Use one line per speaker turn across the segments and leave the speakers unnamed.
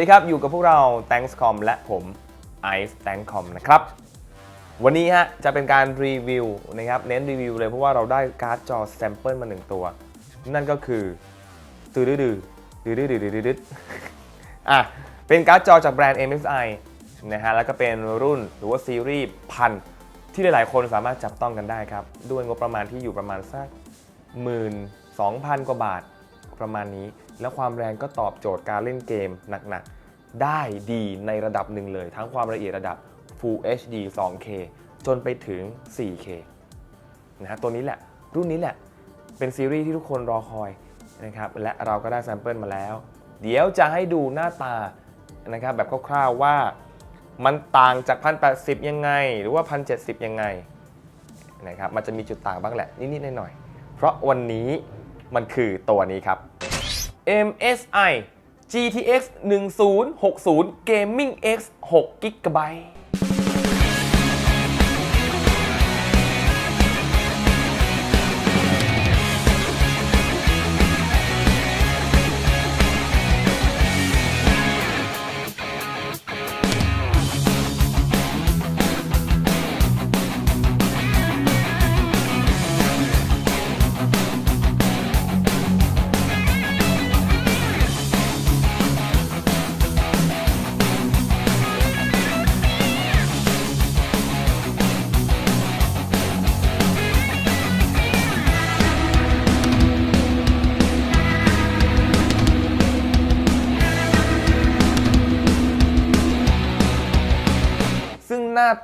สวัสดีครับ อยู่กับพวกเรา Thankscom และผม Ice Thankscom นะครับ วันนี้ฮะจะเป็นการรีวิวนะครับเน้นรีวิวเลยเพราะว่าเราได้การ์ดจอแซมเปิลมาหนึ่งตัว นั่นก็คือตืดดื้อดื้อดื้อดื้อดื้อดื้อๆอะเป็นการ์ดจอจากแบรนด์ MSI นะฮะแล้วก็เป็นรุ่นหรือว่าซีรีส์พันที่หลาย ๆ คนสามารถจับต้องกันได้ครับ ด้วยงบประมาณที่อยู่ประมาณสักหมื่นสองพันกว่าบาทประมาณนี้ แล้วความแรงก็ตอบโจทย์การเล่นเกมหนักๆ ได้ดีในระดับหนึ่งเลย ทั้งความละเอียดระดับ Full HD 2K จนไปถึง 4K นะฮะตัวนี้แหละ รุ่นนี้แหละ เป็นซีรีส์ที่ทุกคนรอคอยนะครับและเราก็ได้แซมเปิลมาแล้ว เดี๋ยวจะให้ดูหน้าตานะครับแบบคร่าวๆว่ามันต่างจาก 1080 ยังไง หรือว่า 1070 ยังไงนะครับมันจะมีจุดต่างบ้างแหละ นิดๆหน่อยๆเพราะวันนี้มันคือตัวนี้ครับ MSI GTX 1060 Gaming X 6 GB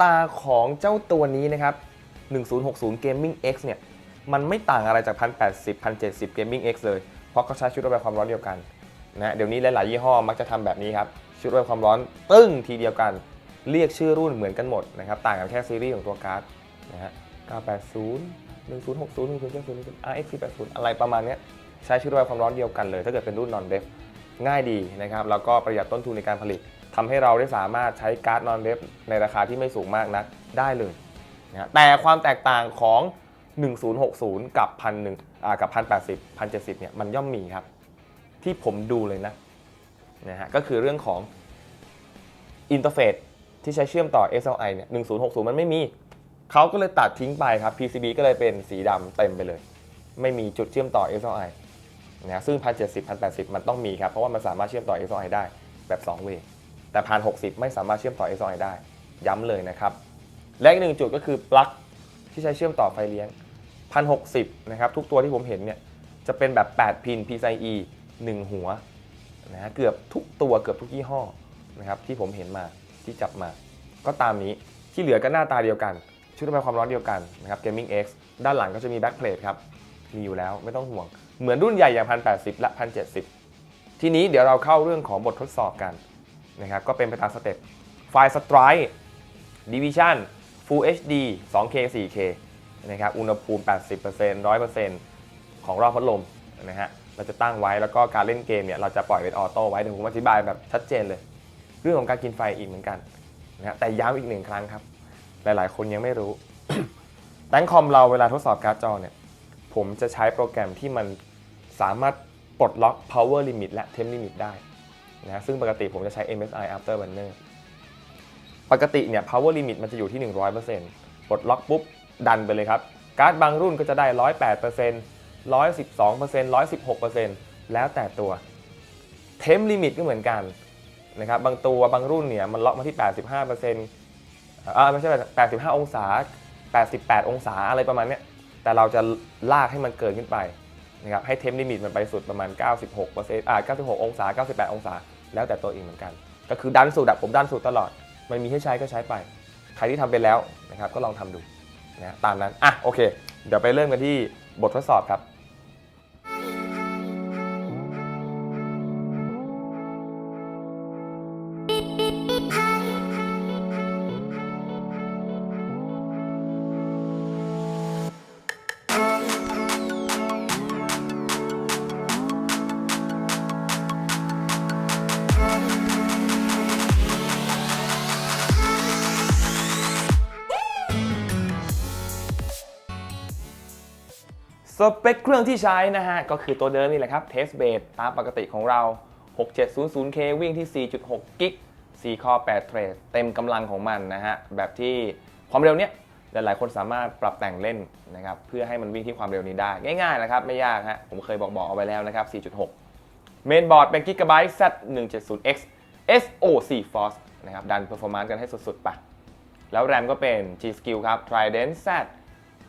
ตาของเจ้าตัวนี้นะครับ 1060 Gaming X เนี่ย มันไม่ต่างอะไรจาก 1080 1070 Gaming X เลย เพราะเขาใช้ชุดระบายความร้อนเดียวกันนะเดี๋ยวนี้หลายๆยี่ห้อมักจะทำแบบนี้ครับ ชุดระบายความร้อนตึ้งทีเดียวกัน เรียกชื่อรุ่นเหมือนกันหมดนะครับ ต่างกันแค่ซีรีส์ของตัวการ์ดนะฮะ 980 1060 1070 RX 480อะไรประมาณนี้ใช้ชุดระบายความร้อนเดียวกันเลย ถ้าเกิดเป็นรุ่น non def ง่ายดีนะครับ แล้วก็ประหยัดต้นทุนในการผลิต ทำให้เราได้สามารถใช้การ์ดนอนเดฟในราคาที่ไม่สูงมากนักได้เลยนะแต่ความแตกต่างของ 1060 กับ1 1อ่ากับ 1080 1070 เนี่ยมันย่อมมีครับ ที่ผมดูเลยนะนะฮะก็คือเรื่องของอินเทอร์เฟซที่ใช้เชื่อมต่อ SLI เนี่ย 1060 มันไม่มี เขาก็เลยตัดทิ้งไปครับ PCB ก็เลยเป็นสีดำเต็มไปเลย ไม่มีจุดเชื่อมต่อ SLI นะซึ่ง 1070 1080 มันต้องมีครับ เพราะว่ามันสามารถเชื่อมต่อ SOI ได้แบบ2 แต่1060 ไม่สามารถเชื่อมต่อ SOI ได้ ย้ำเลยนะครับ และอีกหนึ่งจุดก็คือปลั๊กที่ใช้เชื่อมต่อไฟเลี้ยง1060นะครับทุกตัวที่ผมเห็นเนี่ยจะเป็นแบบ 8 พิน PCIe 1 หัวนะฮะเกือบทุกตัวเกือบทุกยี่ห้อนะครับที่ผมเห็นมาที่จับมา ก็ตามนี้ที่เหลือก็หน้าตาเดียวกัน ชุดระบายความร้อนเดียวกันนะครับ Gaming X ด้านหลังก็จะมีแบ็คเพลทครับ มีอยู่แล้วไม่ต้องห่วง เหมือนรุ่นใหญ่อย่าง 1080 และ 1070 ทีนี้เดี๋ยวเราเข้าเรื่องของบททดสอบกัน นะครับก็เป็นไปตามสเต็ปไฟล์ Strike Division Full HD 2K 4K นะครับอุณหภูมิ 80% 100%ของรอบพัดลมนะฮะเราจะตั้งไว้แล้วก็การเล่นเกมเนี่ยเราจะปล่อยเป็นออโต้ไว้เดี๋ยวผมอธิบายแบบชัดเจนเลย เรื่องของการกินไฟอีกเหมือนกันนะฮะแต่ย้ำอีกหนึ่งครั้งครับ หลายๆ คนยังไม่รู้แตงคอมเราเวลาทดสอบการ์ดจอเนี่ยผมจะใช้โปรแกรมที่มันสามารถปลดล็อก power limit และ temp limit ได้ นะซึ่งปกติผมจะใช้ MSI Afterburner ปกติเนี่ย power limit มันจะอยู่ที่ 100%ปลดล็อกปุ๊บ ดันไปเลยครับ การ์ดบางรุ่นก็จะได้ 108% 112% 116%แล้วแต่ตัว temp limit ก็เหมือนกันนะครับ บางตัวบางรุ่นเนี่ยมันล็อกมาที่ 85%อ่าไม่ใช่ 85 องศา 88 องศาอะไรประมาณเนี้ย แต่เราจะลากให้มันเกินขึ้นไปนะครับ ให้เทมลิมิตมันไปสุดประมาณ 96เปอร์เซ็นต์อ่า96 องศา 98 องศา แล้วแต่ตัวเองเหมือนกัน ก็คือดันสูดอะผมดันสุดตลอด มันมีให้ใช้ก็ใช้ไป ใครที่ทำไปแล้วนะครับก็ลองทำดูนะตามนั้นอะโอเค เดี๋ยวไปเริ่มกันที่บททดสอบครับ เปคเครื่องที่ใช้นะฮะ ก็คือตัวเดิมนี่แหละครับ Test Bed ตามปกติของเรา 6700K วิ่งที่ 4.6 กิก4 Core 8เทรดเต็มกำลังของมันนะฮะ แบบที่ความเร็วเนี้ยหลายๆ คนสามารถปรับแต่งเล่นนะครับ เพื่อให้มันวิ่งที่ความเร็วนี้ได้ ง่ายๆนะครับ ไม่ยากฮะ ผมเคยบอกๆเอาไว้แล้วนะครับ 4.6 เมนบอร์ดเป็น Gigabyte Z170X SoC Force นะครับ ดัน performance กันให้สุดๆไปแล้วแรมก็เป็น G Skill ครับ Trident Z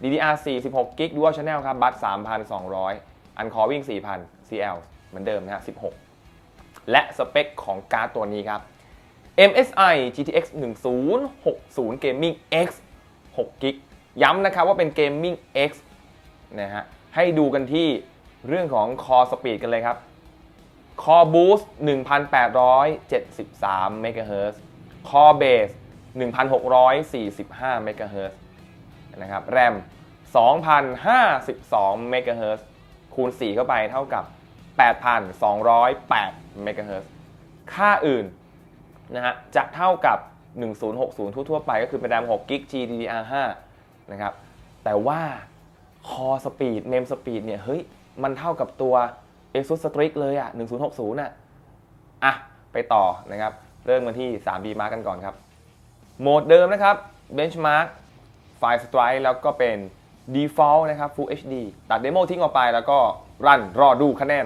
DDR4 16 g b Dual Channel ครับ บัต3,200 อันคอวิ่ง 4,000 CL เหมือนเดิมนะฮะ16 และสเปคของการ์ดตัวนี้ครับ MSI GTX 1060 Gaming X 6 g b ย้ำนะครับว่าเป็น Gaming X นะฮะ ให้ดูกันที่เรื่องของ Core Speed กันเลยครับ Core Boost 1,873 MHz Core Base 1,645 MHz นะครับ แรม 2,052 MHz คูณ 4 เข้าไปเท่ากับ 8,208 MHz ค่าอื่นนะฮะจะเท่ากับ 1060 ทั่วๆไปก็คือเป็นแรม6 g b GDDR5 นะครับ แต่ว่า Core Speed Name Speed เนี่ย เฮ้ย มันเท่ากับตัว ASUS Strix เลยอะ1060น่ะ อะ ไปต่อนะครับ เริ่มกันที่ 3D Mark กันก่อนครับ โหมดเดิมนะครับ Benchmark File Strike แล้วก็เป็น Default นะครับ Full HD ตัดเดโมทิ้งออกไปแล้วก็รันรอดูคะแนน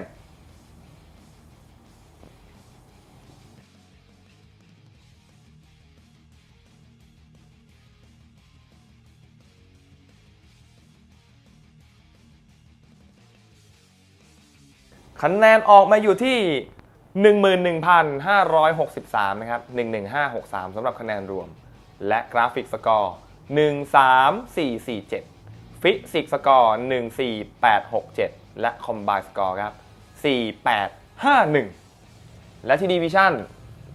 คะแนนออกมาอยู่ที่ 11,563 นะครับ 11563สำหรับคะแนนรวม และกราฟิกสกอร์ 13447 ฟิสิกสกอร์14867 และคอมไบสกอร์ครับ 4851 และที่ดีวิชั่น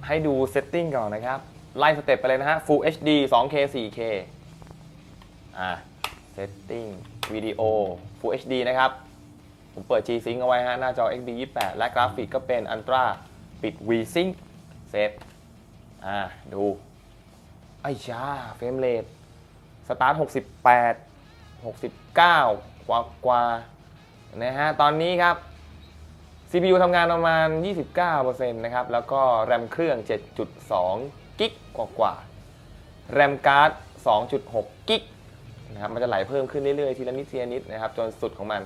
ให้ดูเซตติ้งก่อนนะครับ ไล่สเต็ปไปเลยนะฮะ Full HD 2K 4K อ่าเซตติ้งวิดีโอ Full HD นะครับ ผมเปิด G-Sync เอาไว้ฮะ หน้าจอ XD 28และกราฟิกก็เป็น Ultra ปิด V-Sync เซตอ่า ดู ไอ้ชาเฟรมเรท สตาร์ท 68 69 กว่ากว่านะฮะ ตอนนี้ครับ CPU ทำงานประมาณ 29%นะครับ แล้วก็แรมเครื่อง 7.2 กิกกว่ากว่าแรมการ์ด 2.6 กิกนะครับ มันจะไหลเพิ่มขึ้นเรื่อยๆ ทีละนิดทีละนิดนะครับ จนสุดของมัน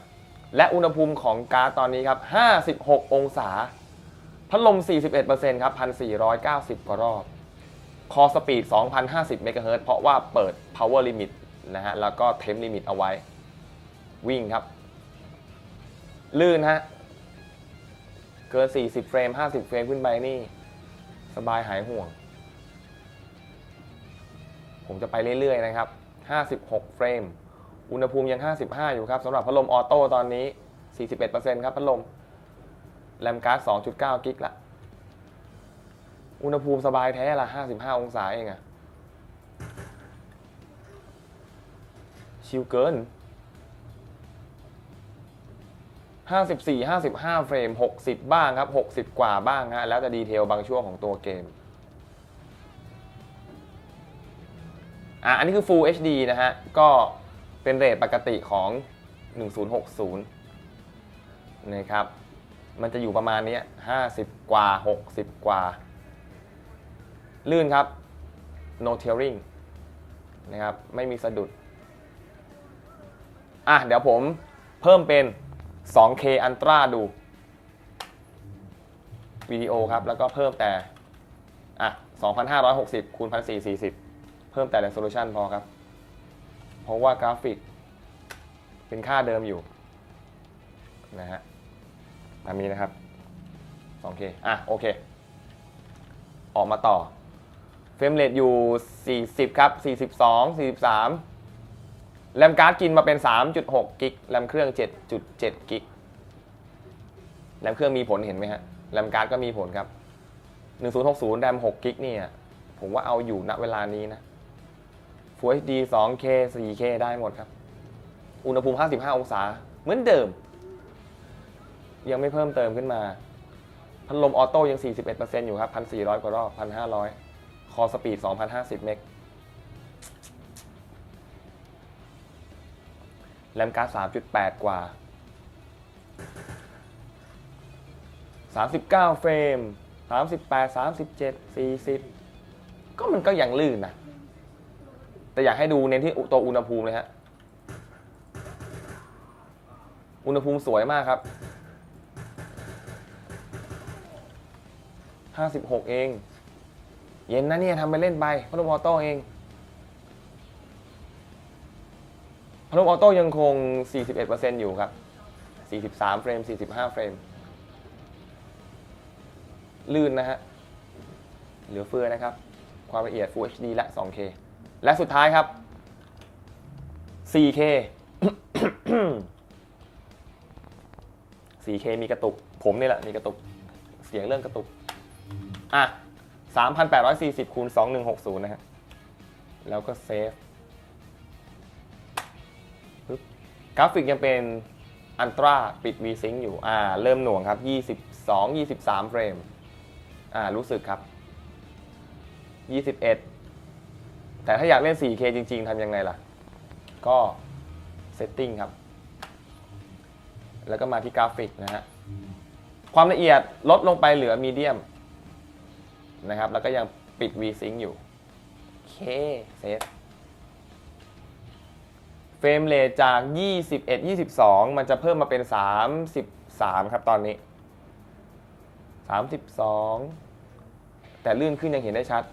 และอุณหภูมิของการ์ดตอนนี้ครับ 56 องศา พัดลม 41%ครับ 1,490 กว่ารอบ คอสปีด 2,050 เมกะเฮิรตซ์เพราะว่าเปิด power limit นะฮะ แล้วก็ temp limit เอาไว้ วิ่งครับ ลื่นฮะ เกิน 40 เฟรม 50 เฟรมขึ้นไปนี่ สบายหายห่วง ผมจะไปเรื่อย ๆ นะครับ 56 เฟรม อุณหภูมิยัง 55 อยู่ครับสำหรับพัดลมออโต้ตอนนี้ 41%ครับพัดลมแรมการ์ด2.9 กิกละ อุณหภูมิสบายแท้ละ55องศาเองอะชิลเกิน54 55เฟรม60บ้างครับ60กว่าบ้างฮะ แล้วแต่ดีเทลบางช่วงของตัวเกมอะอันนี้คือ Full HD นะฮะ ก็เป็นเรทปกติของ 1060 นะครับ มันจะอยู่ประมาณนี้ 50 กว่า 60 กว่า ลื่นครับ no tearing นะครับ ไม่มีสะดุด อะ เดี๋ยวผมเพิ่มเป็น 2K Ultra ดู วิดีโอครับ แล้วก็เพิ่มแต่ อะ 2,560คูณ1,440 เพิ่มแต่ resolution พอครับ เพราะว่ากราฟิก เป็นค่าเดิมอยู่ นะฮะ ตามนี้นะครับ 2K อะ โอเค ออกมาต่อ เฟรมเรทอยู่ 40 ครับ 42 43 แรมการ์ดกินมาเป็น 3.6 กิก แรมเครื่อง 7.7 กิก แรมเครื่องมีผลเห็นไหมฮะ แรมการ์ดก็มีผลครับ 1060 แรม 6 กิกเนี่ย ผมว่าเอาอยู่ณเวลานี้นะ Full HD 2K 4K ได้หมดครับ อุณหภูมิ 55 องศา เหมือนเดิม ยังไม่เพิ่มเติมขึ้นมา พัดลมออโต้ยัง 41%อยู่ครับ 1,400 กว่ารอบ 1,500 อสปีด 2,050 เมกแรมการ์ด3.8 กว่า 39 เฟรม 38 37 40 ก็มันก็ยังลื่นนะ แต่อยากให้ดูเน้นที่ตัวอุณหภูมิเลยฮะ อุณหภูมิสวยมากครับ 56 เอง เย็นนะเนี่ยทำไปเล่นไปพัดลมออโต้เองพัดลมออโต้ยังคง 41%อยู่ครับ 43 เฟรม 45 เฟรม ลื่นนะฮะ เหลือเฟือนะครับ ความละเอียด Full HD และ 2K และสุดท้ายครับ 4K 4K มีกระตุก ผมนี่แหละ มีกระตุก เสียงเรื่องกระตุก อะ 3,840คูณ2160 นะฮะ แล้วก็เซฟปึ๊บกราฟิกยังเป็นอันตราปิด V-Sync อยู่ อ่า เริ่มหน่วงครับ 22 23 เฟรม อ่า รู้สึกครับ 21 แต่ถ้าอยากเล่น 4K จริง ๆทำยังไงล่ะ ก็เซตติ้งครับ แล้วก็มาที่กราฟิกนะฮะ ความละเอียดลดลงไปเหลือมีเดียม นะครับ แล้วก็ยังปิด V-Sync อยู่โอเคเซฟเฟรมเรทจาก 21 22 มันจะเพิ่มมาเป็น 33 ครับตอนนี้ 32 แต่ลื่นขึ้นยังเห็นได้ชัด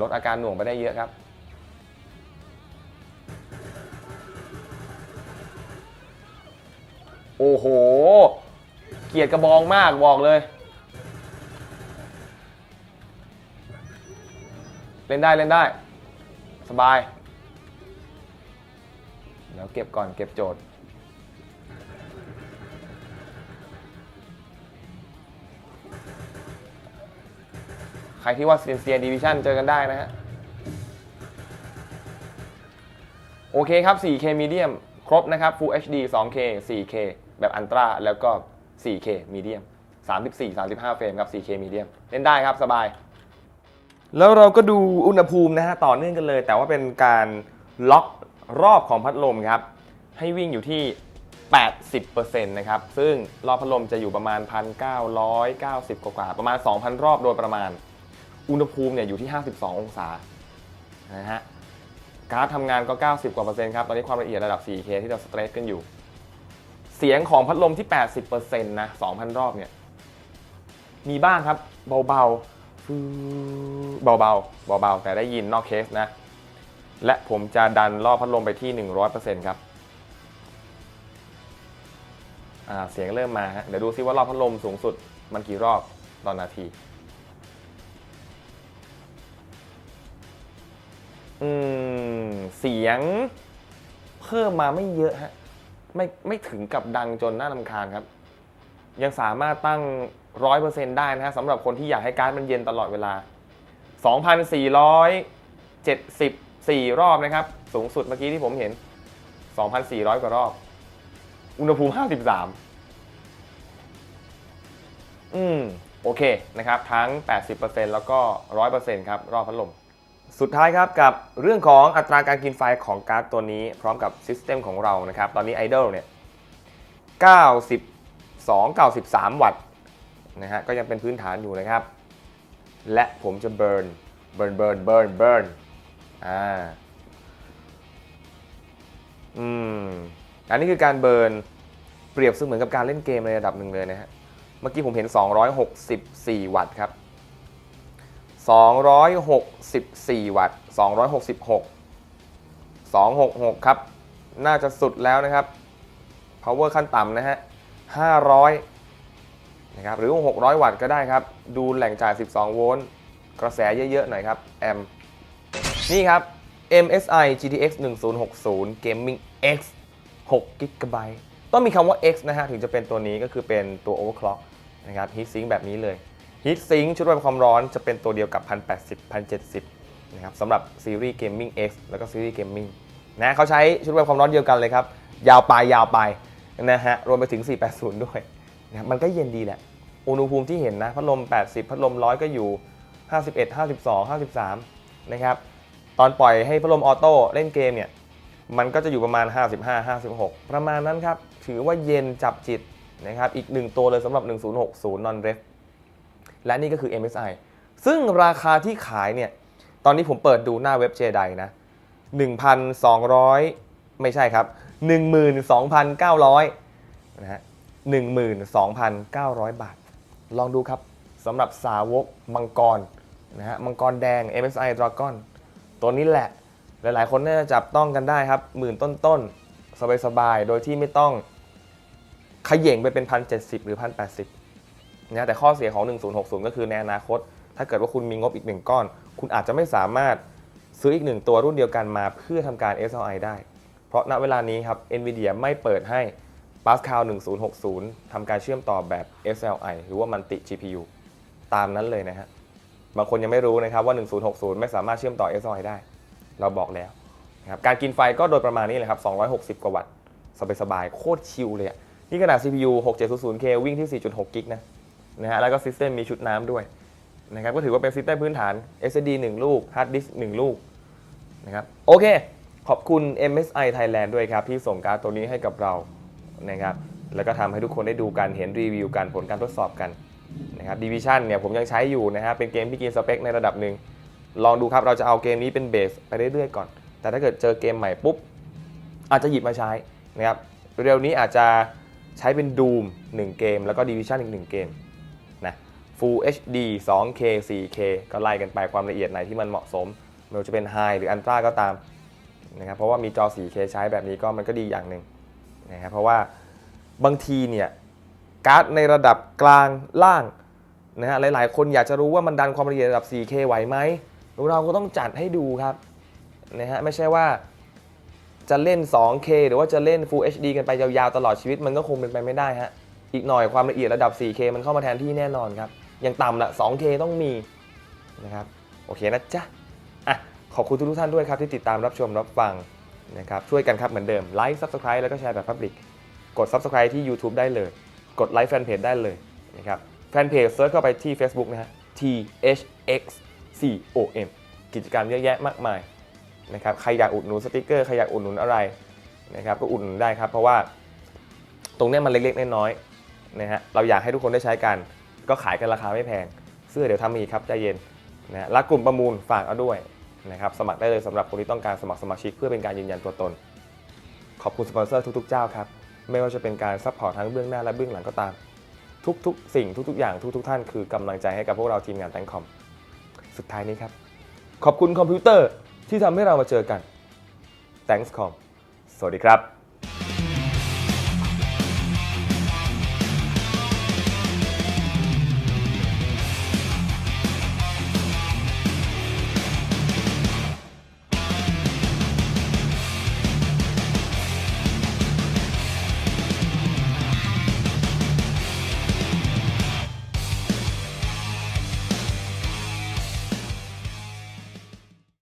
ลดอาการหน่วงไปได้เยอะครับ โอ้โห เกลียดกระบองมากบอกเลย เล่นได้เล่นได้ สบายเดี๋ยวเก็บก่อนเก็บโจทย์ ใครที่ว่าเซียนเซียนดิวิชั่นเจอกันได้นะฮะ โอเคครับ 4K Medium ครบนะครับ Full HD 2K 4K แบบอันตราแล้วก็ 4K Medium 34 35 เฟรมครับ 4K Medium เล่นได้ครับ สบาย แล้วเราก็ดูอุณหภูมินะฮะต่อเนื่องกันเลย แต่ว่าเป็นการล็อกรอบของพัดลมครับ ให้วิ่งอยู่ที่ 80%นะครับ ซึ่งรอบพัดลมจะอยู่ประมาณ 1,990 กว่าๆประมาณ 2,000 รอบโดยประมาณ อุณหภูมิเนี่ยอยู่ที่ 52 องศานะฮะการ์ดทำงานก็ 90 กว่าเปอร์เซ็นต์ครับ ตอนนี้ความละเอียดระดับ 4K ที่เราสเตรทกันอยู่ เสียงของพัดลมที่ 80%นะ 2,000 รอบเนี่ย มีบ้างครับเบาๆ เบาๆเบาๆ แต่ได้ยินนอกเคสนะ และผมจะดันรอบพัดลมไปที่ 100%ครับอ่าเสียงเริ่มมาฮะเดี๋ยวดูซิว่ารอบพัดลมสูงสุดมันกี่รอบต่อนนาที อืม เสียงเพิ่มมาไม่เยอะฮะ ไม่ไม่ถึงกับดังจนน่ารำคาญครับ ยังสามารถตั้งร้อยเปอร์เซ็นต์ได้นะฮะสำหรับคนที่อยากให้การ์ดมันเย็นตลอดเวลา 2,474 รอบนะครับ สูงสุดเมื่อกี้ที่ผมเห็น 2,400 กว่ารอบ อุณหภูมิ 53 อืม โอเคนะครับ ทั้ง 80%แล้วก็ 100%ครับ รอบพัดลมสุดท้ายครับกับเรื่องของอัตราการกินไฟของการ์ดตัวนี้ พร้อมกับซิสเต็มของเรานะครับ ตอนนี้ Idol เนี่ย 92 93 วัตต์นะฮะก็ยังเป็นพื้นฐานอยู่นะครับ และผมจะเบิร์นเบิร์นเบิร์นเบิร์นเบิร์นอ่าอืมอันนี้คือการเบิร์นเปรียบเสมือนกับการเล่นเกมในระดับหนึ่งเลยนะฮะเมื่อกี้ผมเห็น 264 วัตต์ครับ 264 วัตต์ 266 266 ครับ น่าจะสุดแล้วนะครับ power ขั้นต่ำนะฮะ 500นะครับหรือ 600 วัตต์ก็ได้ครับ ดูแหล่งจ่าย 12 โวลต์กระแสเยอะๆหน่อยครับ แอมนี่ครับ MSI GTX 1060 Gaming X 6 GB ต้องมีคำว่า X นะฮะ ถึงจะเป็นตัวนี้ก็คือเป็นตัว overclock นะครับ heatsink แบบนี้เลย heatsink ชุดระบายความร้อนจะเป็นตัวเดียวกับ 1080 1070 นะครับสำหรับซีรีส์ Gaming X แล้วก็ซีรีส์ Gaming นะเขาใช้ชุดระบายความร้อนเดียวกันเลยครับ ยาวไปยาวไป นะฮะรวมไปถึง 480 ด้วยนะครับมันก็เย็นดีแหละ อุณหภูมิที่เห็นนะพัดลม 80 พัดลม100ก็อยู่ 51 52 53 นะครับ ตอนปล่อยให้พัดลมออโต้เล่นเกมเนี่ย มันก็จะอยู่ประมาณ 55 56 ประมาณนั้นครับ ถือว่าเย็นจับจิตนะครับ อีกหนึ่งตัวเลยสำหรับ 1060 non ref และนี่ก็คือ MSI ซึ่งราคาที่ขายเนี่ย ตอนนี้ผมเปิดดูหน้าเว็บเจไดนะ 1,200 ไม่ใช่ครับ 12,900นะฮะ12,900 บาท ลองดูครับสำหรับสาวกมังกรนะฮะมังกรแดง MSI Dragon ตัวนี้แหละ หลายๆ คนน่าจะจับต้องกันได้ครับหมื่นต้นๆ สบายๆ โดยที่ไม่ต้องขย่งไปเป็น 1,070 หรือ 1,080นะแต่ข้อเสียของ 1060 ก็คือในอนาคต ถ้าเกิดว่าคุณมีงบอีกหนึ่งก้อน คุณอาจจะไม่สามารถซื้ออีกหนึ่งตัวรุ่นเดียวกันมาเพื่อทำการ SLI ได้ เพราะณเวลานี้ครับ NVIDIA ไม่เปิดให้ Pascal 1060 ทำการเชื่อมต่อแบบ SLI หรือว่า Multi GPU ตามนั้นเลยนะฮะ บางคนยังไม่รู้นะครับว่า 1060 ไม่สามารถเชื่อมต่อ SLI ได้ เราบอกแล้วนะครับการกินไฟก็โดยประมาณนี้เลยครับ 260 กว่าวัตต์ สบายๆ โคตรชิลเลยอะนี่ขนาด CPU 6700K วิ่งที่ 4.6 กิกนะนะฮะ แล้วก็ซิสเต็มมีชุดน้ำด้วยนะครับ ก็ถือว่าเป็นซิสเต็มพื้นฐาน SSD 1 ลูก Hard Disk 1ลูกนะครับ โอเค ขอบคุณ MSI Thailand ด้วยครับ ที่ส่งการ์ดตัวนี้ให้กับเรานะครับแล้วก็ทำให้ทุกคนได้ดูกันเห็นรีวิวกันผลการทดสอบกันนะครับ Division เนี่ยผมยังใช้อยู่นะฮะเป็นเกมที่กินสเปคในระดับหนึ่งลองดูครับเราจะเอาเกมนี้เป็นเบสไปเรื่อยๆก่อน แต่ถ้าเกิดเจอเกมใหม่ปุ๊บ อาจจะหยิบมาใช้นะครับเร็วนี้อาจจะใช้เป็น Doom 1เกม แล้วก็ Division อีก1เกมนะ Full HD 2K 4K ก็ไล่กันไปความละเอียดไหนที่มันเหมาะสมไม่ว่าจะเป็น High หรือ Ultra ก็ตาม นะครับเพราะว่ามีจอ 4K ใช้แบบนี้ก็มันก็ดีอย่างหนึ่งนะครับเพราะว่าบางทีเนี่ยการ์ดในระดับกลางล่างนะฮะหลายๆ คนอยากจะรู้ว่ามันดันความละเอียดระดับ 4K ไหวไหมเราก็ต้องจัดให้ดูครับนะฮะไม่ใช่ว่าจะเล่น 2K หรือว่าจะเล่น Full HD กันไปยาวๆตลอดชีวิตมันก็คงเป็นไปไม่ได้ฮะอีกหน่อยความละเอียดระดับ 4K มันเข้ามาแทนที่แน่นอนครับอย่างต่ำละ 2K ต้องมีนะครับโอเคนะจ๊ะอะ ขอบคุณทุกๆท่านด้วยครับที่ติดตามรับชมรับฟังนะครับช่วยกันครับเหมือนเดิมไลค์ Subscribe แล้วก็แชร์แบบ Public กด Subscribe ที่ YouTube ได้เลย กดไลค์แฟนเพจได้เลยนะครับแฟนเพจเซิร์ชเข้าไปที่ Facebook นะฮะ T H X C O M กิจกรรมเยอะแยะมากมายนะครับใครอยากอุดหนุนสติกเกอร์ใครอยากอุดหนุนอะไรนะครับก็อุดหนุนได้ครับ เพราะว่าตรงนี้มันเล็กๆน้อยๆนะฮะเราอยากให้ทุกคนได้ใช้กัน ก็ขายกันราคาไม่แพง เสื้อเดี๋ยวทำอีกครับใจเย็นนะฮะและกลุ่มประมูลฝากเอาด้วย นะครับสมัครได้เลยสำหรับคนที่ต้องการสมัครสมาชิกเพื่อเป็นการยืนยันตัวตน ขอบคุณสปอนเซอร์ทุกๆเจ้าครับไม่ว่าจะเป็นการซัพพอร์ตทั้งเบื้องหน้าและเบื้องหลังก็ตาม ทุกๆ สิ่งทุก ๆ อย่างทุก ๆ ท่านคือกำลังใจให้กับพวกเราทีมงานแตงคอมสุดท้ายนี้ครับขอบคุณคอมพิวเตอร์ที่ทำให้เรามาเจอกัน Thanks com สวัสดีครับ